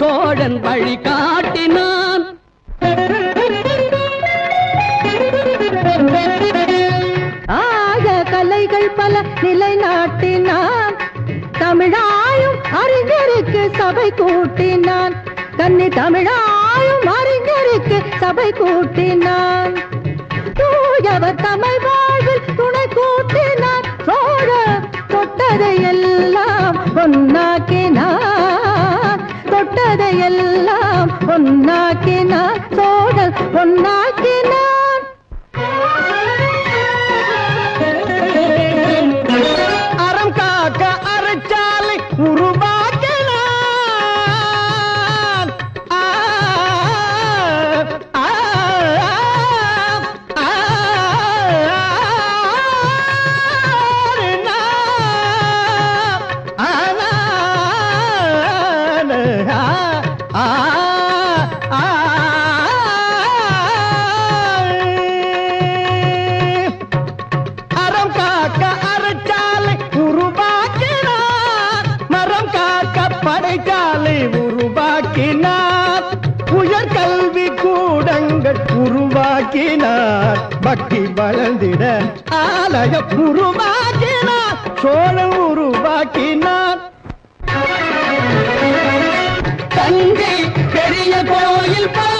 சோழன் வழி காட்டினான். ஆக கலைகள் பல நிலைநாட்டினான். தமிழாயும் அறிஞருக்கு சபை கூட்டினான். கன்னி தமிழாயும் அறிஞருக்கு சபை கூட்டினான். தூயவர் தமிழ் வாழ்வில் துணை கூட்டினான். சோழ தொட்டதை எல்லாம் பொன்னாக்கினான் கதையெல்லாம் பொன்னாக்கினா பொன்னாக்கினான் பொன்னா காக்க உருவாக்கினார். உயர் கல்வி கூடங்கள் உருவாக்கினார். பக்தி வளர்ந்திட ஆலய உருவாக்கினார். சோழன் உருவாக்கினார். தஞ்சை பெரிய கோயில் பா